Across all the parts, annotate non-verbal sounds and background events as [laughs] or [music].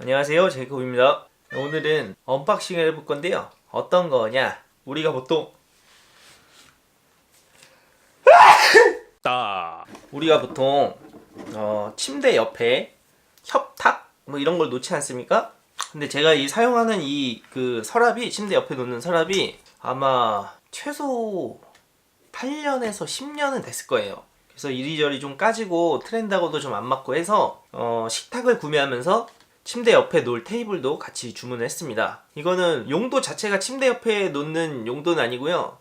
안녕하세요 제이콥입니다. 오늘은 언박싱을 해볼 건데요. 어떤 거냐? 우리가 보통 따 우리가 보통 어, 침대 옆에 협탁? 뭐 이런 걸 놓지 않습니까? 근데 제가 이 사용하는 이 그 서랍이 침대 옆에 놓는 서랍이 아마 최소 8년에서 10년은 됐을 거예요. 그래서 이리저리 좀 까지고 트렌드하고도 좀 안 맞고 해서 어, 식탁을 구매하면서 침대 옆에 놓을 테이블도 같이 주문을 했습니다. 이거는 용도 자체가 침대 옆에 놓는 용도는 아니고요.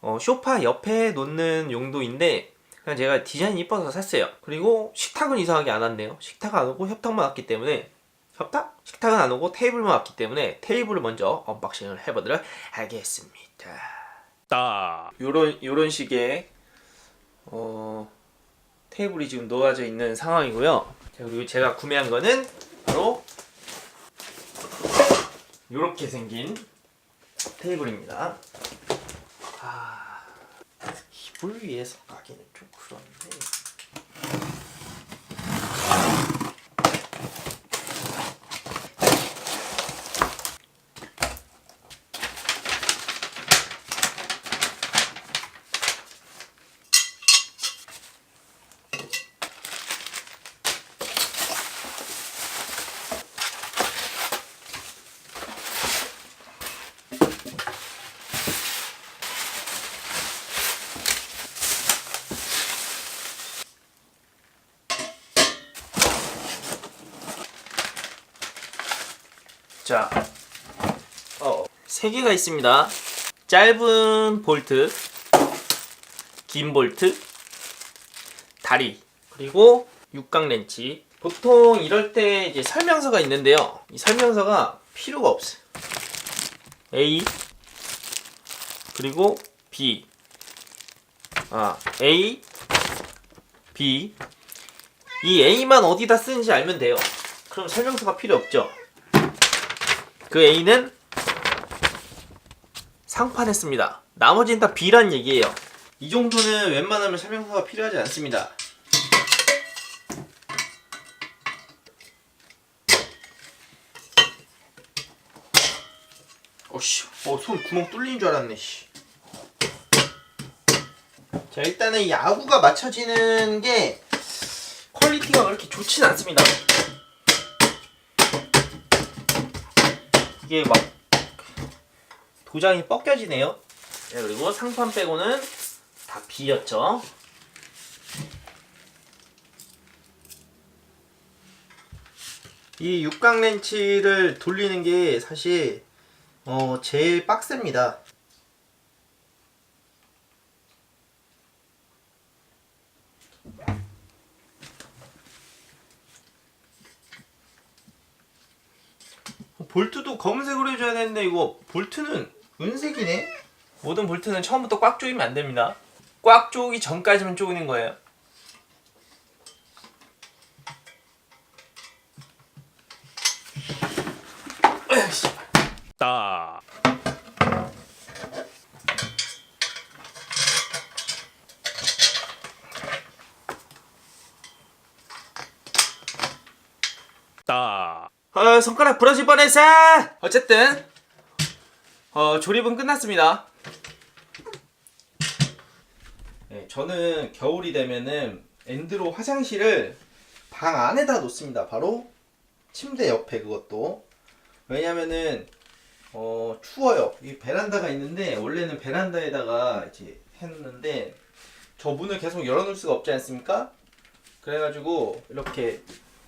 어, 쇼파 옆에 놓는 용도인데 그냥 제가 디자인이 이뻐서 샀어요. 그리고 식탁은 이상하게 안 왔네요. 식탁 안 오고 협탁만 왔기 때문에 협탁? 식탁은 안 오고 테이블만 왔기 때문에 테이블을 먼저 언박싱을 해보도록 하겠습니다. 따 요런 요런 식의 어, 테이블이 지금 놓아져 있는 상황이고요. 자, 그리고 제가 구매한 거는 바로 요렇게 생긴 테이블입니다. 아, 이불 위에서 까기는 3개가 있습니다. 짧은 볼트, 긴 볼트, 다리, 그리고 육각 렌치. 보통 이럴 때 이제 설명서가 있는데요. 이 설명서가 필요가 없어요. A 그리고 B 아 A B 이 A만 어디다 쓰는지 알면 돼요. 그럼 설명서가 필요 없죠. 그 A는 상판에 씁니다. 나머지는 다 B란 얘기예요. 이 정도는 웬만하면 설명서가 필요하지 않습니다. 어씨, 어, 손 구멍 뚫린 줄 알았네, 씨. 자, 일단은 이 야구가 맞춰지는 게 퀄리티가 그렇게 좋진 않습니다. 이게 막 도장이 벗겨지네요. 네, 그리고 상판 빼고는 다 비었죠. 이 육각 렌치를 돌리는 게 사실 어 제일 빡셉니다. 볼트도 검은색으로 해줘야 되는데 이거 볼트는 은색이네? 모든 볼트는 처음부터 꽉 조이면 안 됩니다. 꽉 조이기 전까지만 조이는 거예요. 따 따 어, 손가락 부러질 뻔했어! 어쨌든, 어, 조립은 끝났습니다. 네, 저는 겨울이 되면은 엔드로 화장실을 방 안에다 놓습니다. 바로 침대 옆에 그것도. 왜냐면은, 어, 추워요. 이 베란다가 있는데, 원래는 베란다에다가 이제 했는데, 저 문을 계속 열어놓을 수가 없지 않습니까? 그래가지고, 이렇게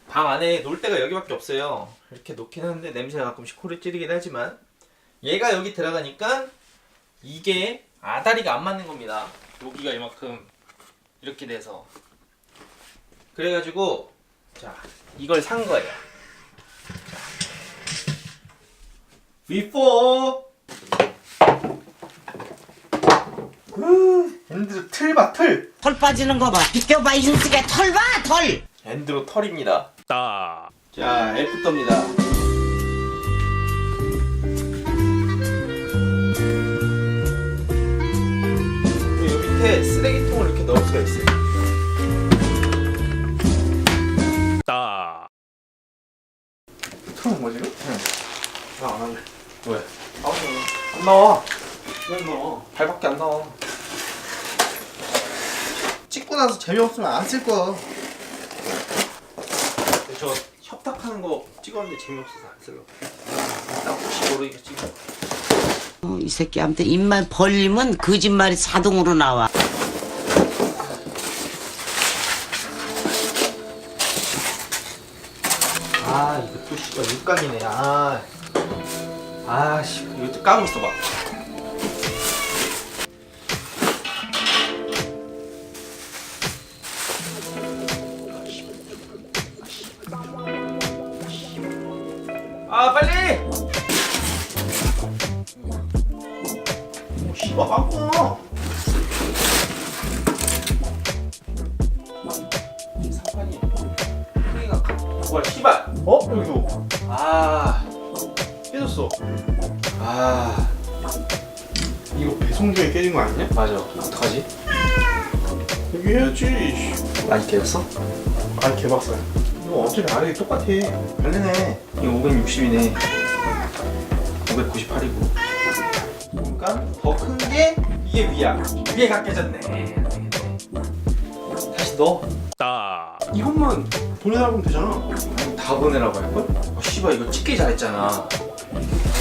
방 안에 놀 데가 여기밖에 없어요. 이렇게 놓긴 하는데 냄새가 가끔씩 코를 찌르긴 하지만 얘가 여기 들어가니까 이게 아다리가 안 맞는 겁니다. 여기가 이만큼 이렇게 돼서 그래가지고 자 이걸 산 거예요. 자. before 그 엔드 틀봐 틀 털 빠지는 거 봐. 비껴봐, 인숙의 털 봐, 털! 엔드로 털입니다. 따 자, F더입니다. 왜 너? 발밖에 안 나와. 찍고 나서 재미없으면 안 쓸 거야 저 협탁하는 거 찍었는데 재미없어서 안 쓰려고. 나 혹시 모르니까 찍어. 어, 이 새끼한테 입만 벌리면 거짓말이 자동으로 나와. 아 이거 또 씨발 육각이네. 아. 아씨 이거 또 까고 있어 봐. 아 빨리! 오 씨발 바꿔. 크기가 뭐야 씨발. 어? 여기도 아. 깨졌어 아 이거 배송 중에 깨진 거 아니냐? 맞아 어떡하지? 여기 해야지 많이 깨졌어? 아 개박살 이거 어차피 아래 똑같아. 달리네. 이거 560이네. 598이고. 그러니까 더 큰 게 이게 위야. 위에가 깨졌네. 다시 넣어. 따 이것만 보내라면 되잖아. 아니, 다 보내라고 할걸? 아 씨발 이거 찍기 잘했잖아.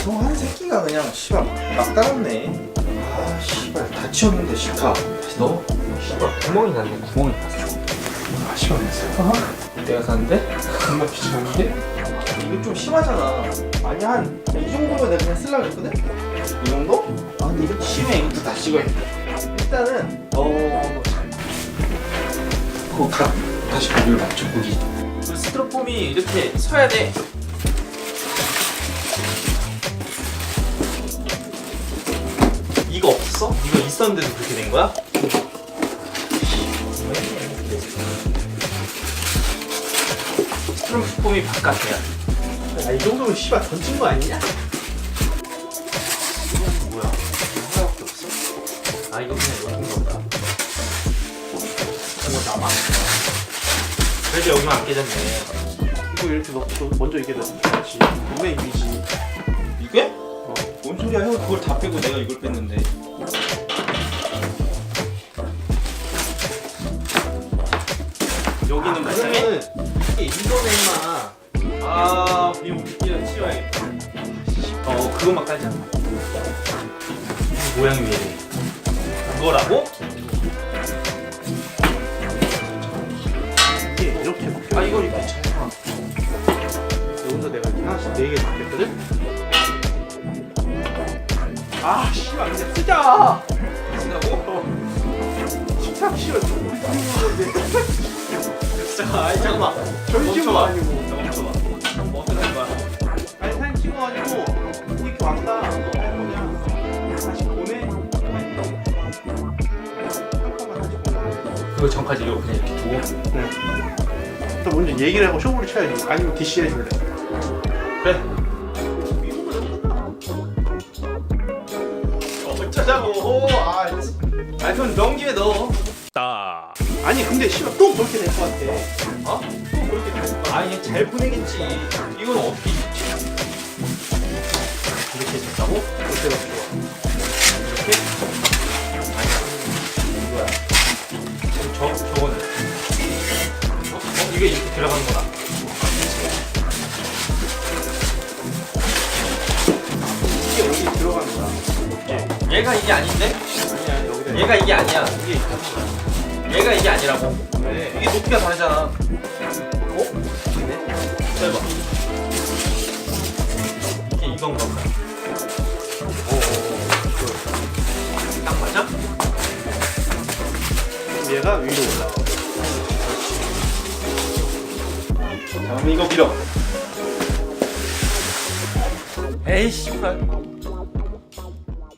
방송한 새끼가 그냥 씨발 막, 막 따랐네. 아 씨발 다 치웠는데 싫다 다시 넣어. 씨발 구멍이 났네 구멍이 났어 아 시원했어 내가 샀는데? 정말 귀찮은데? 이거 좀 심하잖아. 아니 한 이 정도면 내가 그냥 쓰려고 했거든? 이 정도? 아 근데 이거 심해 이것도 다 찍어야겠다. 일단은 어 그거 가 다시 거기를 맞춰 거기. 그 스티로폼이 이렇게 서야 돼. 이거 없어? 이거 있었는데도 그렇게 된 거야? 스티로폼이 바깥이야. 아, 이 정도면 씨발 던진 거 아니냐? 뭐야? 하나밖에 없어? 아 이거 그냥 여기인가 보다. 이거 남아? 그래도 여기만 안 깨졌네. 이거 이렇게 넣고 먼저 이게 넣지 몸의 이미지 이게? 어. 뭔 소리야? 형 그걸 다 빼고 내가 이걸 뺐는데. 여기는? 그러면은 이 게 이거네 임마. 아 이거 이거 치워야겠다. 어 그것만 깔자. 모양이 왜 이래? 그거라고? 이게 이렇게 아 이거 잘 봐. 여기서 내가 하나씩 네개 바뀌었거든? 아 씨발 근데 쓰자 쓴다고? [laughs] 식탁 좀 우리 부르는 건데 진짜. 아이 잠깐만. 전시가 멈춰봐. 아니고. 멈춰봐. 뭐 어떻게 할 거야? 아니 사진 찍어가지고 이렇게 왔다 할 거냐 다시 보내? 잠깐만 다시 보내 그거 전까지 이거 그냥 이렇게 두고? 네. 일단 먼저 얘기를 하고 쇼부를 쳐야지. 아니면 DC 해줄래? 그래. 어쩌자고. 아, 아 넣은 김에 넣어. 따 아니 근데 씨발 또 그렇게 될 것 같아 어? 또 그렇게 될것 같아 아니 잘 보내겠지 이건 어떻게? 이렇게 됐다고? 그렇게 돼서 좋아 이렇게? 아니야 이거야 저, 저거는 어? 어? 이게 이렇게 들어가는 거다 이게 여기 들어가는 거야 얘가 이게 아닌데? 아니야 여기다 얘가 이게 아니야 이게 있잖아 얘가 이게 아니라고? 왜? 이게 높이가 다르잖아. 어? 이네? 짧아 이게 이건가 보다 딱 맞아? 얘가 위로 올라가. 자 그럼 이거 밀어. 에이 씨발